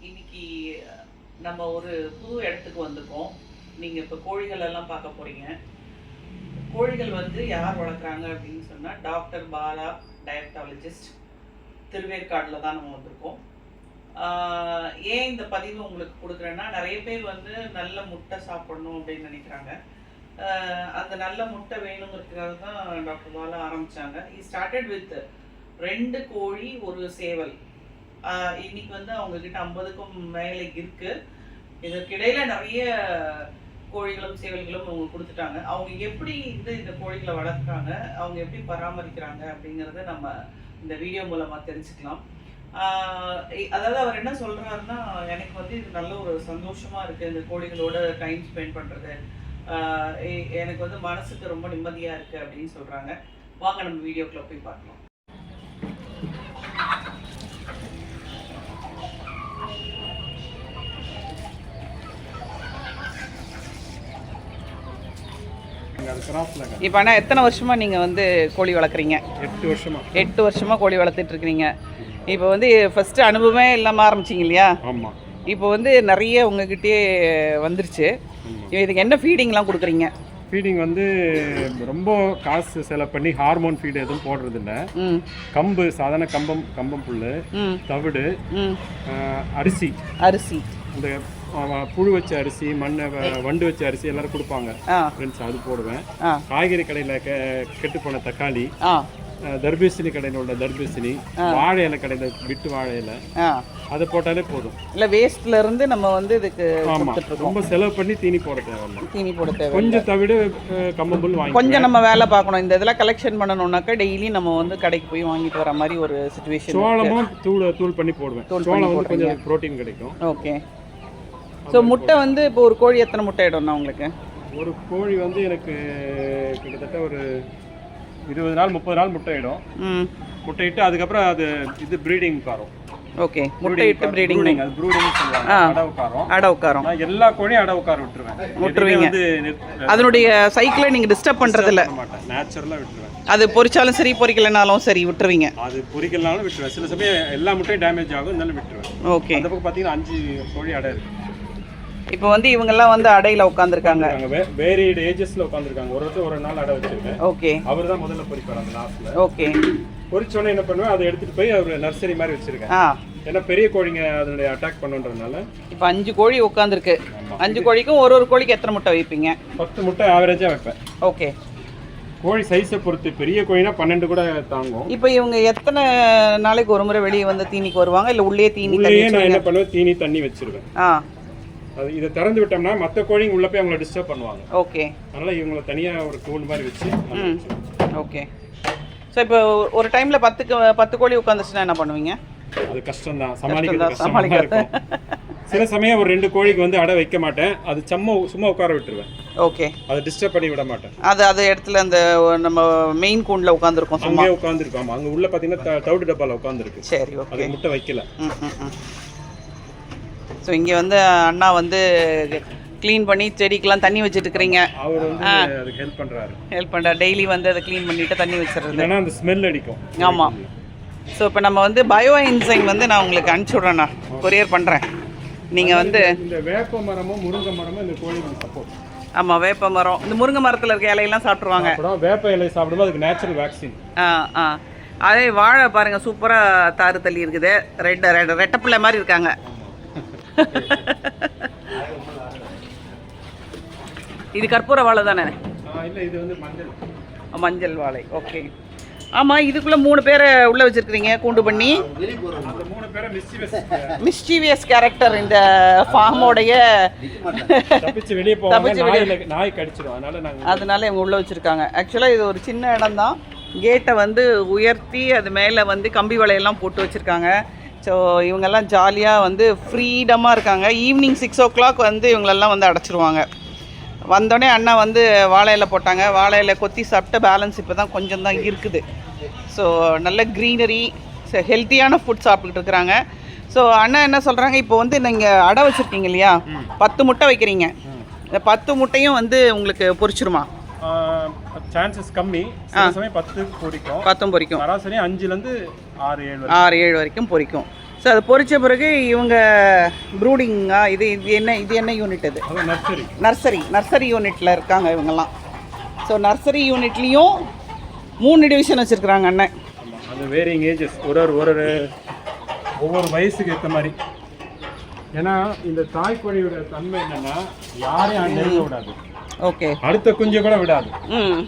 இன்னைக்கு நம்ம ஒரு புது இடத்துக்கு வந்திருக்கோம். நீங்க இப்ப கோழிகள் எல்லாம் பார்க்க போறீங்க. கோழிகள் வந்து யார் வளர்க்குறாங்க அப்படின்னு சொன்னா டாக்டர் பாலா டயபட்டாலஜிஸ்ட் திருவேற்காடுல தான் நம்ம வந்திருக்கோம். ஆஹ் ஏன் இந்த பதிவு உங்களுக்கு கொடுக்குறேன்னா நிறைய பேர் வந்து நல்ல முட்டை சாப்பிடணும் அப்படின்னு நினைக்கிறாங்க. அந்த நல்ல முட்டை வேணுங்கிறதுக்காக தான் டாக்டர் பாலா ஆரம்பிச்சாங்க. இ ஸ்டார்டட் வித் ரெண்டு கோழி ஒரு சேவல். இன்னைக்கு வந்து அவங்க கிட்ட ஐம்பதுக்கும் மேலே இருக்கு. இதற்கிடையில நிறைய கோழிகளும் சேவல்களும் அவங்க கொடுத்துட்டாங்க. அவங்க எப்படி இந்த இந்த கோழிகளை வளர்க்குறாங்க அவங்க எப்படி பராமரிக்கிறாங்க அப்படிங்கிறத நம்ம இந்த வீடியோ மூலமாக தெரிஞ்சுக்கலாம். அதாவது அவர் என்ன சொல்றாருன்னா எனக்கு வந்து இது நல்ல ஒரு சந்தோஷமா இருக்கு இந்த கோழிகளோட டைம் ஸ்பெண்ட் பண்றது. எனக்கு வந்து மனசுக்கு ரொம்ப நிம்மதியா இருக்கு அப்படின்னு சொல்றாங்க. வாங்க நம்ம வீடியோக்குள்ள போய் பார்க்கலாம். இப்போ ஆனால் எத்தனை வருஷமா நீங்க வந்து கோழி வளர்க்குறீங்க? எட்டு வருஷமா. எட்டு வருஷமா கோழி வளர்த்துட்டு இருக்கிறீங்க இப்போ வந்து ஃபர்ஸ்ட் அனுபவமே இல்லாமல் ஆரம்பிச்சிங்க இல்லையா? ஆமா. இப்போ வந்து நிறைய உங்ககிட்டயே வந்துருச்சு. இதுக்கு என்ன ஃபீடிங்லாம் கொடுக்குறீங்க? ஃபீடிங் வந்து ரொம்ப காசு செலவு பண்ணி ஹார்மோன் ஃபீடு எதுவும் போடுறது இல்ல கம்பு சாதாரண கம்பம் கம்பம் புல் தவிடு அரிசி. அரிசி. அந்த ஆஹ், புழு வச்ச அரிசி மண்ணை வண்டு வச்ச அரிசி எல்லாரும் கொடுப்பாங்க. ஃப்ரெண்ட்ஸ் அது போடுவேன். காய்கறி கடையில் கெட்டு போன தக்காளி தர்பூசணி கடையில் உள்ள தர்பூசணி வாழை இலை கடையில் விட்டு வாழை இலை. அதை போட்டாலே போதும். இல்லை வேஸ்ட்ல இருந்து நம்ம வந்து இதுக்கு ரொம்ப செலவு பண்ணி தீனி போட தேவையில்ல. தீனி போட தேவை கொஞ்சம் தவிடு கம்பம்புல் வாங்கி கொஞ்சம் நம்ம வேலை பார்க்கணும். இந்த இதெல்லாம் கலெக்ஷன் பண்ணணும்னாக்கா டெய்லி நம்ம வந்து கடைக்கு போய் வாங்கிட்டு வர மாதிரி ஒரு சுச்சுவேஷன் சோளமும் தூள் தூள் பண்ணி போடுவேன். சோளம் வந்து கொஞ்சம் புரோட்டீன் கிடைக்கும். ஓகே. ஸோ முட்டை வந்து இப்போ ஒரு கோழி எத்தனை முட்டை இடம்னா உங்களுக்கு? ஒரு கோழி வந்து எனக்கு கிட்டத்தட்ட ஒரு இருபது நாள் முப்பது நாள் முட்டையிடும். ம். முட்டையிட்டு அதுக்கப்புறம் அது இது ப்ரீடிங் காரம். ஓகே. முட்டை இட்டு ப்ரீடிங் அது ப்ரூடிங் சொல்லுவாங்க. ஆ. அடவு காரம். அடை உட்காரும் நான் எல்லா கோழியும் அடவு காரம் விட்டுருவேன். விட்டுருவீங்க. அதனுடைய சைக்கிளை நீங்கள் டிஸ்டர்ப் பண்ணுறதில்ல பண்ண மாட்டேன். நேச்சுரலாக விட்டுருவேன். அது பொரிச்சாலும் சரி பொரிக்கலைனாலும் சரி விட்டுருவீங்க. அது பொரிக்கலனாலும் விட்டுருவேன். சில சமயம் எல்லா முட்டையும் டேமேஜ் ஆகும் இருந்தாலும் விட்டுருவேன். ஓகே. அந்த பக்கம் பார்த்தீங்கன்னா அஞ்சு கோழி அடை இருக்கு. இப்போ வந்து இவங்கெல்லாம் வந்து அடையில் உட்காந்துருக்காங்க வேரியட் ஏஜஸ்ல உட்காந்துருக்காங்க ஒரு ஒரு நாள் அடை வச்சிருக்கேன். ஓகே. அவர் தான் முதல்ல பொரிப்பார் அந்த லாஸ்ட்ல ஓகே. பொரிச்சோன்னே என்ன பண்ணுவேன்? அதை எடுத்துட்டு போய் அவர் நர்சரி மாதிரி வச்சிருக்கேன். ஏன்னா பெரிய கோழிங்க அதனுடைய அட்டாக் பண்ணுன்றதுனால. இப்போ அஞ்சு கோழி உட்காந்துருக்கு அஞ்சு கோழிக்கும் ஒரு ஒரு கோழிக்கு எத்தனை முட்டை வைப்பீங்க? பத்து முட்டை ஆவரேஜா வைப்பேன். ஓகே. கோழி சைஸை பொறுத்து பெரிய கோழினா பன்னெண்டு கூட தாங்கும். இப்போ இவங்க எத்தனை நாளைக்கு ஒரு முறை வெளியே வந்து தீனிக்கு வருவாங்க? இல்லை உள்ளே தீனி நான் என்ன பண்ணுவேன்? தீனி தண்ணி வச்சிருவேன். ஆ. அது இதை திறந்து விட்டோம்னா மற்ற கோழிங்க உள்ள போய் அவங்கள டிஸ்டர்ப் பண்ணுவாங்க. ஓகே அதனால இவங்களை தனியா ஒரு கூண்டு மாதிரி வச்சு. ஓகே ஸோ இப்போ ஒரு டைமில் பத்துக்கு பத்து கோழி உட்காந்துச்சுன்னா என்ன பண்ணுவீங்க? அது கஷ்டம் தான் சமாளிக்கிறது கஷ்டம் கஷ்டமா தான் சமாளிக்கிறது. இருக்கும். சில சமயம் ஒரு ரெண்டு கோழிக்கு வந்து அடை வைக்க மாட்டேன். அது சும்மா சும்மா உட்கார விட்டுருவேன். ஓகே அதை டிஸ்டர்ப் பண்ணி விட மாட்டேன். அது அது இடத்துல அந்த நம்ம மெயின் கூண்டில் உட்காந்துருக்கோம் சும்மா. உட்காந்துருக்கோம் அங்க உள்ள பாத்தீங்கன்னா த- தவிடு டப்பால உட்காந்துருக்கு சரி ஓகே முட்டை வைக்கல. ஸோ இங்கே வந்து அண்ணா வந்து க்ளீன் பண்ணி செடிக்கெலாம் தண்ணி வச்சுட்டு இருக்கிறீங்க அவர் வந்து அதுக்கு ஹெல்ப் பண்றாரு. ஹெல்ப் பண்ணுற டெய்லி வந்து அதை க்ளீன் பண்ணிட்டு தண்ணி வச்சிடுறது. இல்லைன்னா அந்த ஸ்மெல் அடிக்கும். ஆமாம் ஸோ இப்போ நம்ம வந்து பயோ இன்சைன் வந்து நான் உங்களுக்கு அனுப்பிச்சி விட்றேண்ணா கொரியர் பண்ணுறேன் நீங்கள் வந்து இந்த வேப்ப மரமும் முருங்கை மரமும் இந்த கோழிக்கு சப்போர்ட் ஆமாம் வேப்ப மரம். இந்த முருங்கை மரத்தில் இருக்க இலையெல்லாம் சாப்பிட்ருவாங்க வேப்ப இலை சாப்பிடும்போது அதுக்கு நேச்சுரல் வேக்சின் ஆ ஆ. அதே வாழை பாருங்க சூப்பராக தாறு தள்ளி இருக்குது. ரெட் ரெட் ரெட்டப்பிள்ளை மாதிரி இருக்காங்க. இது கற்பூர வாழை தானே? இல்ல இது வந்து மஞ்சள். மஞ்சள் வாழை. ஓகே. ஆமாம் இதுக்குள்ளே மூணு பேரை உள்ளே வச்சுருக்கிறீங்க கூண்டு பண்ணி. மிஸ்டீவியஸ் கேரக்டர் இந்த ஃபார்மோடைய தப்பிச்சு வெளியே நாய் கடிச்சிடும். அதனால இவங்க உள்ளே வச்சுருக்காங்க. ஆக்சுவலாக இது ஒரு சின்ன இடம் தான் கேட்டை வந்து உயர்த்தி அது மேலே வந்து கம்பி வலையெல்லாம் போட்டு வச்சுருக்காங்க. ஸோ இவங்கெல்லாம் ஜாலியாக வந்து ஃப்ரீடமாக இருக்காங்க. ஈவினிங் சிக்ஸ் ஓ கிளாக் வந்து இவங்களெல்லாம் வந்து அடைச்சிருவாங்க. வந்தோடனே அண்ணா வந்து வாழை இலை போட்டாங்க. வாழை இலை கொத்தி சாப்பிட்டு பேலன்ஸ் இப்போ தான் கொஞ்சம் தான் இருக்குது. ஸோ நல்ல க்ரீனரி ஹெல்த்தியான ஃபுட் சாப்பிட்டுட்டு இருக்கிறாங்க. ஸோ அண்ணா என்ன சொல்கிறாங்க இப்போ வந்து நீங்கள் அடை வச்சுருக்கீங்க இல்லையா? பத்து முட்டை வைக்கிறீங்க. இந்த பத்து முட்டையும் வந்து உங்களுக்கு பொரிச்சிருமா? சான்சஸ் கம்மி. சில சமயம் பத்து பொரிக்கும் பத்தும் பொரிக்கும் சராசரி அஞ்சுலேருந்து ஆறு ஏழு. ஆறு ஏழு வரைக்கும் பொரிக்கும் ஸோ அது பொரிச்ச பிறகு இவங்க ப்ரூடிங்கா இது இது என்ன இது என்ன யூனிட் இது? அது நர்சரி நர்சரி நர்சரி யூனிட்டில் இருக்காங்க இவங்கெல்லாம். ஸோ நர்சரி யூனிட்லேயும் மூணு டிவிஷன் வச்சுருக்குறாங்க அண்ணன். அது வேரிங் ஏஜஸ் ஒரு ஒரு ஒரு ஒவ்வொரு வயசுக்கு ஏற்ற மாதிரி. ஏன்னா இந்த தாய்க்கோழியோட தன்மை என்னன்னா யாரையும் நெருங்க விடாது. ஓகே. அடுத்த குஞ்சை கூட விடாது. ம்.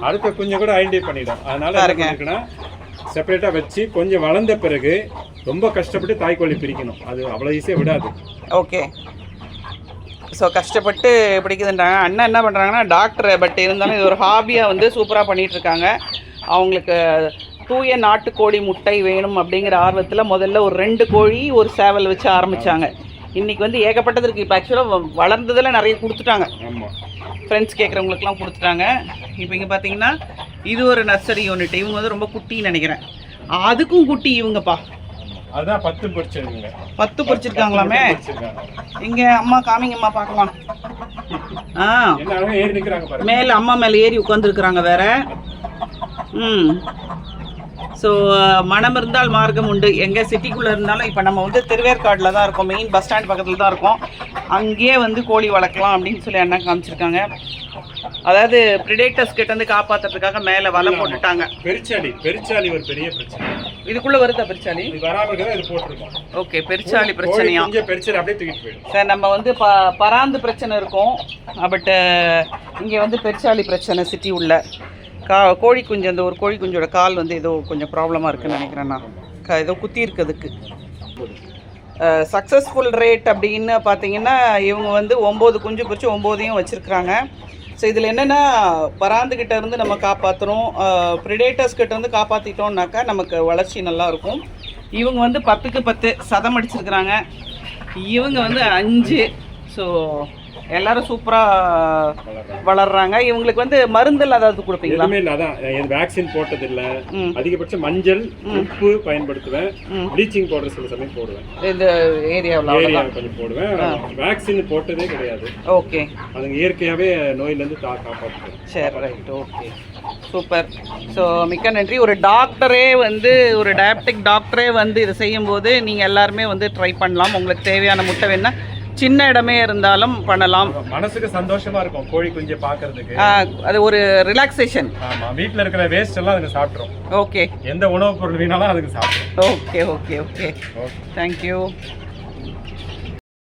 அடுத்த குஞ்சை கூட ஐடென்டிஃபை பண்ணிடும். அதனால. பண்ணிருக்குன்னா செப்பரேட்டாக வச்சு கொஞ்சம் வளர்ந்த பிறகு ரொம்ப கஷ்டப்பட்டு தாய்க்கோழி பிரிக்கணும். அது அவ்வளோ ஈஸியாக விடாது. ஓகே. ஸோ கஷ்டப்பட்டு பிடிக்குதுன்றாங்க. அண்ணன் என்ன பண்ணுறாங்கன்னா டாக்டர் பட் இருந்தாலும் இது ஒரு ஹாபியாக வந்து சூப்பராக பண்ணிட்டு இருக்காங்க அவங்களுக்கு தூய நாட்டுக்கோழி முட்டை வேணும் அப்படிங்கிற ஆர்வத்தில் முதல்ல ஒரு ரெண்டு கோழி ஒரு சேவல் வச்சு ஆரம்பித்தாங்க இன்றைக்கி வந்து ஏகப்பட்டது இருக்குது இப்போ ஆக்சுவலாக வளர்ந்ததில் நிறைய கொடுத்துட்டாங்க. ஃப்ரெண்ட்ஸ் கேட்குறவங்களுக்குலாம் கொடுத்துட்டாங்க. இப்போ இங்கே பார்த்தீங்கன்னா இது ஒரு நர்சரி யூனிட் இவங்க வந்து ரொம்ப குட்டின்னு நினைக்கிறேன். அதுக்கும் குட்டி இவங்கப்பா. அதுதான் பத்து பொரிச்சிருக்குங்க பத்து பொரிச்சிருக்காங்களாமே பொரிச்சிருக்காங்க இங்கே அம்மா காமிங்கம்மா பார்க்கலாம். ஆ. மேலே அம்மா மேலே ஏறி உட்காந்துருக்குறாங்க வேற. ம். ஸோ மனம் இருந்தால் மார்க்கம் உண்டு. எங்கே சிட்டிக்குள்ளே இருந்தாலும் இப்போ நம்ம வந்து திருவேற்காடில் தான் இருக்கோம். மெயின் பஸ் ஸ்டாண்ட் பக்கத்தில் தான் இருக்கோம். அங்கேயே வந்து கோழி வளர்க்கலாம் அப்படின்னு சொல்லி அண்ணா காமிச்சிருக்காங்க. அதாவது ப்ரிடேட்டர்ஸ் கிட்ட இருந்து காப்பாற்றுறதுக்காக மேலே வலை போட்டுட்டாங்க. பெருச்சாளி பெருச்சாளி ஒரு பெரிய பிரச்சனை. இதுக்குள்ளே வருதா பெருச்சாலி? ஓகே பெருச்சாலி பிரச்சனையா? சார் நம்ம வந்து பராந்து பிரச்சனை இருக்கும். பட் இங்கே வந்து பெருச்சாளி பிரச்சனை சிட்டி உள்ள. கா கோழி குஞ்சு அந்த ஒரு கோழி குஞ்சோட கால் வந்து ஏதோ கொஞ்சம் ப்ராப்ளமாக இருக்குன்னு நினைக்கிறேண்ணா க ஏதோ குத்தி இருக்குதுக்கு சக்ஸஸ்ஃபுல் ரேட் அப்படின்னு பார்த்தீங்கன்னா இவங்க வந்து ஒம்பது குஞ்சு பிடிச்சி ஒம்போதையும் வச்சுருக்குறாங்க. ஸோ இதில் என்னென்னா பராந்துக்கிட்ட இருந்து நம்ம காப்பாற்றுறோம் ப்ரிடேட்டர்ஸ் கிட்ட இருந்து காப்பாற்றிட்டோம்னாக்கா நமக்கு வளர்ச்சி நல்லா இருக்கும். இவங்க வந்து பத்துக்கு பத்து சதம் அடிச்சிருக்கிறாங்க. இவங்க வந்து அஞ்சு. ஸோ எல்லாரும் சூப்பராக வளர்றாங்க. இவங்களுக்கு வந்து மருந்தெல்லாம் ஏதாவது கொடுப்பீங்களா? எதுவுமே இல்லை அதான். வேக்சின் போட்டது இல்ல அதிகபட்சம் மஞ்சள் உப்பு பயன்படுத்துவேன். ப்ளீச்சிங் பவுடர் சில சமயம் போடுவேன். இந்த ஏரியாவில் ஏரியா கொஞ்சம் போடுவேன். வேக்சின் போட்டதே கிடையாது. ஓகே. அதுங்க இயற்கையாவே நோயிலேருந்து தா காப்பாற்றுவேன் சரி ரைட் ஓகே. சூப்பர். ஸோ மிக்க நன்றி. ஒரு டாக்டரே வந்து ஒரு டயபெட்டிக் டாக்டரே வந்து இதை செய்யும்போது நீங்கள் எல்லாருமே வந்து ட்ரை பண்ணலாம். உங்களுக்கு தேவையான முட்டை வேணா சின்ன இடமே இருந்தாலும் பண்ணலாம். மனசுக்கு சந்தோஷமா இருக்கும் கோழி குஞ்சை பார்க்கிறதுக்கு. ஆஹ், அது ஒரு ரிலாக்ஸேஷன் ஆமா வீட்ல இருக்கிற வேஸ்ட் எல்லாம் அதுங்க சாப்பிட்ரும் ஓகே எந்த உணவுப் பொருள் வேணாலும் அதுக்கு சாப்பிட்ரும் okay okay okay okay thank you